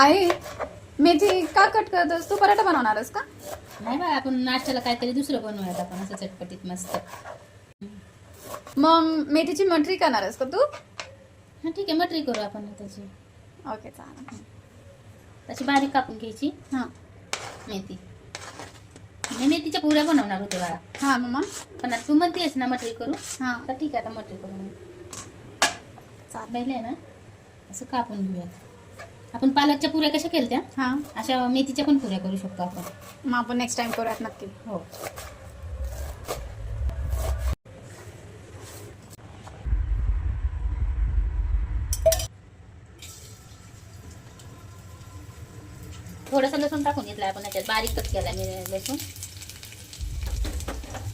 आई मेथी का कट करतोस तू पराठा बनवणारस का? नाही बा आपण नाश्त्याला काहीतरी दुसरं बनवूयात आपण असं चटपटीत मस्त. मग मेथीची मटरी करणारस का तू? हा ठीक आहे मटरी करू आपण त्याची. ओके चालेल. तशी बारीक कापून घ्यायची. हां. मेथी. मी मेथीच्या पुऱ्या बनवणार होते बाळा. हां मम्मा पण आता तू म्हणतेस ना मटरी करू. हां. तर ठीक आहे आता मटरी करू. मग. चालेल. पहिले आहे ना असं कापून घेऊया आपण पालकच्या पुऱ्या कशा केल्या हां. अशा मेथीच्या पण पुऱ्या करू शकतो आपण. मग आपण नेक्स्ट टाइम करूयात नक्की. हो. थोडंसं लसूण टाकून घेतलं आपण याच्यात. बारीकच केला मी लसूण.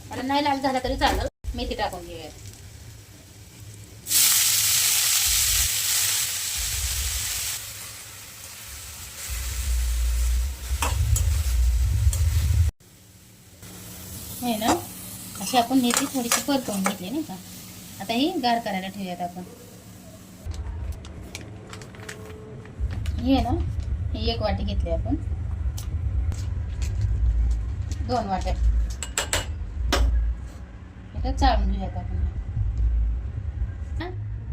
मला नाही लाल झाला तरी चालेल. मेथी टाकून घेऊया हे ना? अशी आपण नेती थोडीशी परतवून घेतली नाही का? आता ही गार करायला ठेवूयात आपण. ही आहे ना? ही एक वाटी घेतली आपण. दोन वाट्या. आता चाळून घेऊयात आपण.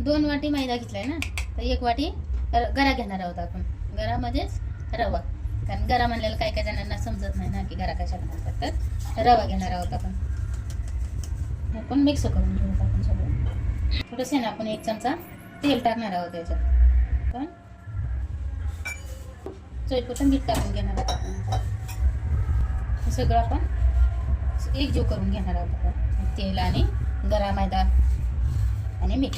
दोन वाटी मैदा घेतलाय ना? तर एक वाटी गरा घेणार आहोत आपण. गरामध्येच रवा. कारण घरा म्हणलेलं काही काही जणांना समजत नाही ना की घरा कशाला म्हणतात. तर रवा घेणार आहोत आपण. हे पण मिक्स करून घेऊ आपण सगळं. थोडंसं ना आपण एक चमचा तेल टाकणार आहोत याच्यात. पण चोईपुरतं मीठ टाकून घेणार आहोत आपण हे सगळं आपण एकजीव करून घेणार आहोत आपण. तेल आणि गरा मैदा आणि मीठ.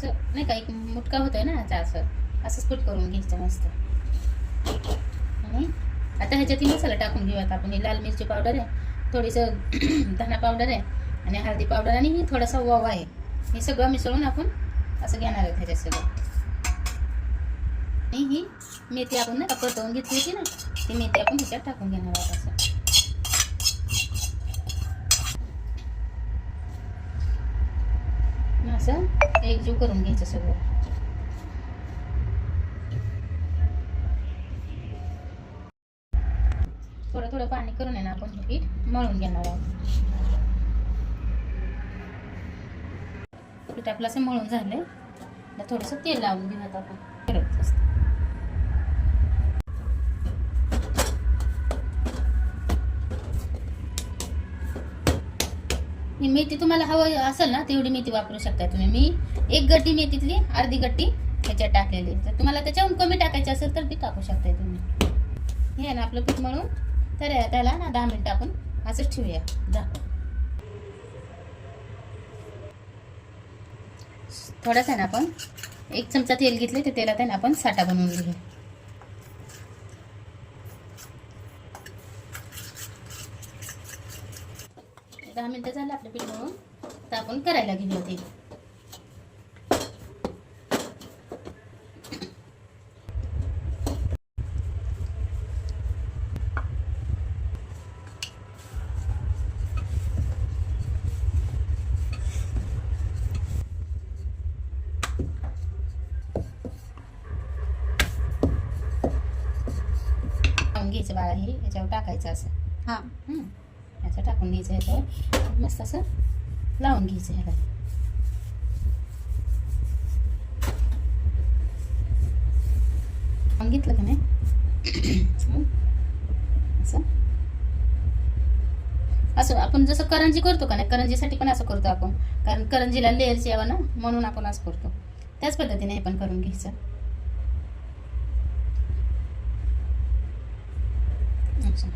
असं नाही का एक मुटका होतोय ना याचा असं असंच कूट करून घ्यायचं मस्त. आणि आता ह्याच्यात मसाला टाकून घेऊयात आपण. लाल मिरची पावडर आहे थोडीसं धना पावडर आहे आणि हळदी पावडर आणि ही थोडासा वव आहे. हे सगळं मिसळून आपण असं घेणार आहोत ह्याच्यात सगळं. आणि ही मेथी आपण ना परतवून घेतली होती ना ती मेथी आपण ह्याच्यात टाकून घेणार आहोत असं. असं एकजीव करून घ्यायचं सगळं. थोडं थोडं पाणी करून आहे ना आपण हे पीठ मळून घेणार आहोत. पीठ आपलं असं मळून झालंय. थोडंसं तेल लावून घेऊयात आपण. करत असतं मेथी तुम्हाला हवं असेल ना तेवढी मेथी वापरू शकता तुम्ही. मी एक गट्टी मेथीतली अर्धी गट्टी ह्याच्यात टाकलेली. तर तुम्हाला त्याच्याहून कमी टाकायची असेल तर ती टाकू शकताय तुम्ही. हे ना आपलं पीठ मळून. तर त्याला ना दहा मिनटं आपण असंच ठेवूया. झाकून थोडासा आहे ना आपण एक चमचा तेल घेतले ते तेलात आहे ना आपण साठा बनवून घेऊ दहा मिनिटं झालं आपलं पीठ मळून. तर आपण करायला घेऊया ते. लावून घ्यायचं बाळा हे याच्यावर टाकायचं असं. हां. हं. असं टाकून घ्यायचं ह्याच्यावर मस्त असं लावून घ्यायचं ह्याला लावून घेतलं का नाही? असं. असं आपण जसं करंजी करतो का नाही करंजीसाठी पण असं करतो आपण. कारण करंजीला लेअर्स यावं ना म्हणून आपण असं करतो. त्याच पद्धतीने हे पण करून घ्यायचं असं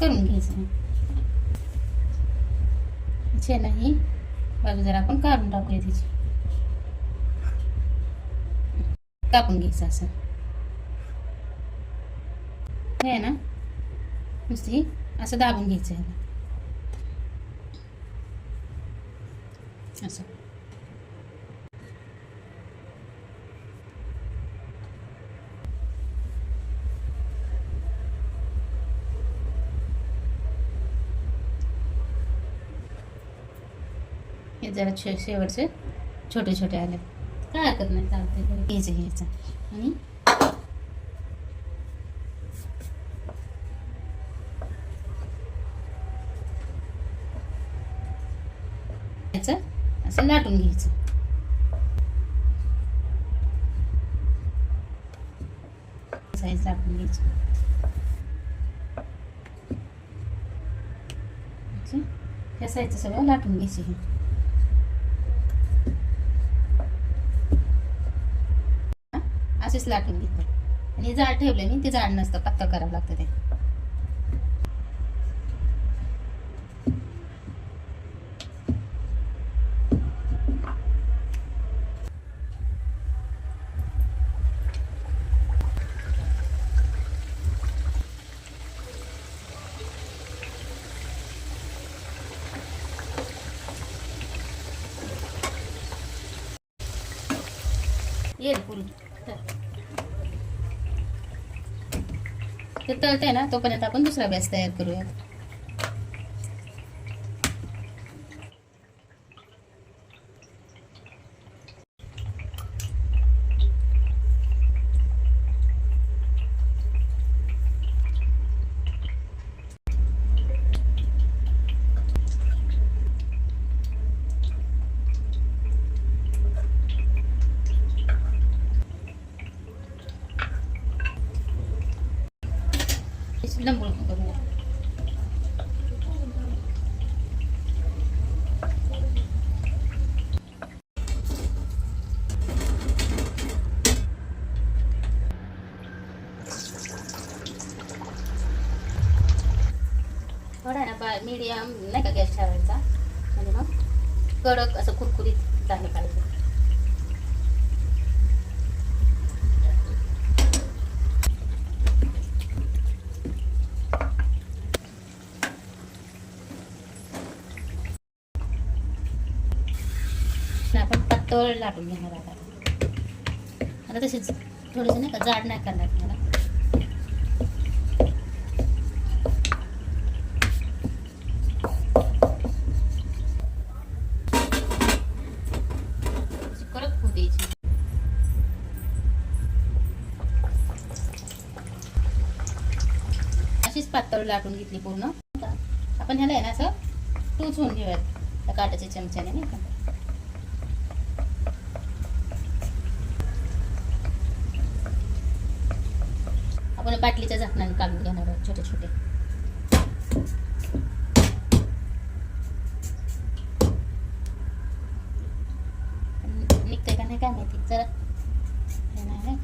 करून घ्यायचं छेना ही बाजू जरा आपण काढून टाकूया तिची कापून घ्यायचं असं. हे आहे ना? नुसती असं दाबून घ्यायचं ह्याला. असं. हे जरा शे शेवटचे छोटे छोटे आले. काय हरकत नाही चालते घ्यायचं घ्यायचं आणि? असं लाटून घ्यायचं. साईज लाटून घ्यायचं. या साईजचं सगळं लाटून घ्यायची हे. असेच लाटून घेतलं आणि जाड ठेवले मी ते जाड नसतं पत्ता करावं लागतं ते. येईल पुरून ते तळते ना तोपर्यंत आपण दुसरा बॅच तयार करूयात लंबूळ करूया थोडा ना पा मीडियम नाही का गॅस ठेवायचा? म्हणजे मग कडक असं कुरकुरीत झालं पाहिजे. आपण पातळ लाटून घेणार आता. आता तसेच थोडंसं नाही का जाड नाही करणार मला कडक होऊ द्यायची. अशीच पातळ लाटून घेतली पूर्ण. आपण ह्याला आहे ना असं टोचून घेऊयात. त्या काटाच्या चमच्याने नाही का? आपण बाटलीच्या झाकणाने काढून घेणार आहोत छोटे छोटे निघतंय का नाही काय माहिती जरा हे नाही नाही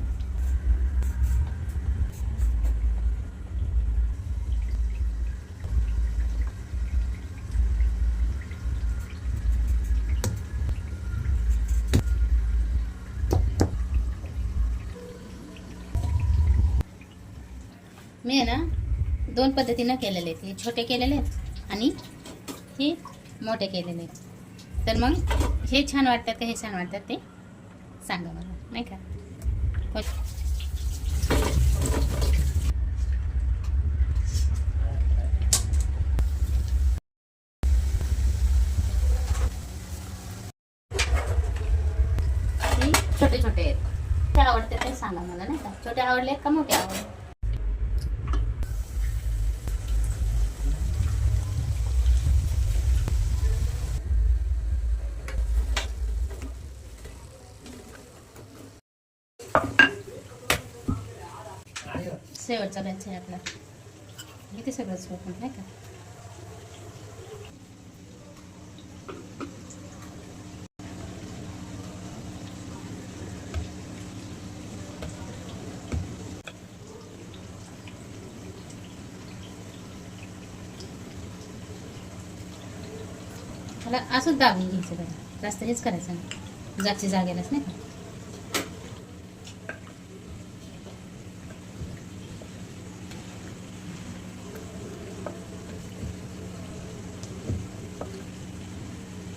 मी आहे ना दोन पद्धतीनं केलेले आहेत. हे छोटे केलेले आहेत आणि हे मोठे केलेले आहेत. तर मग हे छान वाटतात का? हे छान वाटतात ते सांगा मला. नाही का? हे छोटे छोटे आहेत. ते आवडते ते सांगा मला नाही का? छोटे आवडले का मोठे आवडले? शेवटचा बॅच आहे आपला. किती सगळं स्वप्न नाही का? मला असंच दाबून घ्यायचं बघा जास्त हेच करायचं नाही. जागच्या जागेलाच नाही का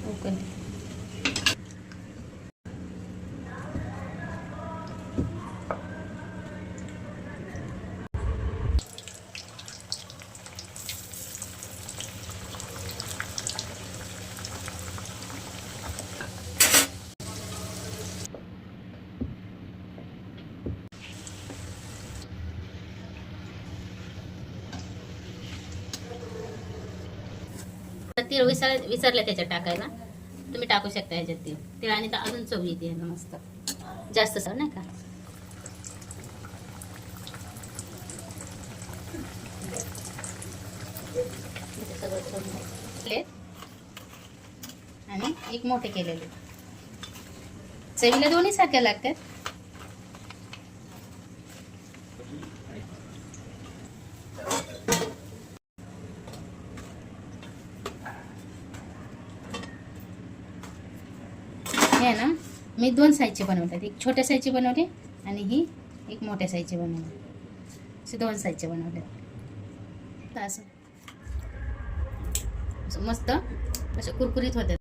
ओके तीळ विसर विसरले त्याच्यात टाकायला. तुम्ही टाकू शकता ह्याच्यात तीळ. आणि तर अजून चव येते ना मस्त. जास्त सर नाही का? आणि एक मोठे केलेले. चवीला दोन्ही सारख्या लागतात? हे आहे ना मी दोन साईजचे बनवतात एक छोट्या साईजचे बनवले आणि ही एक मोठ्या साईजचे बनवले असे दोन साईजचे बनवले तर असं. मस्त असं कुरकुरीत होतात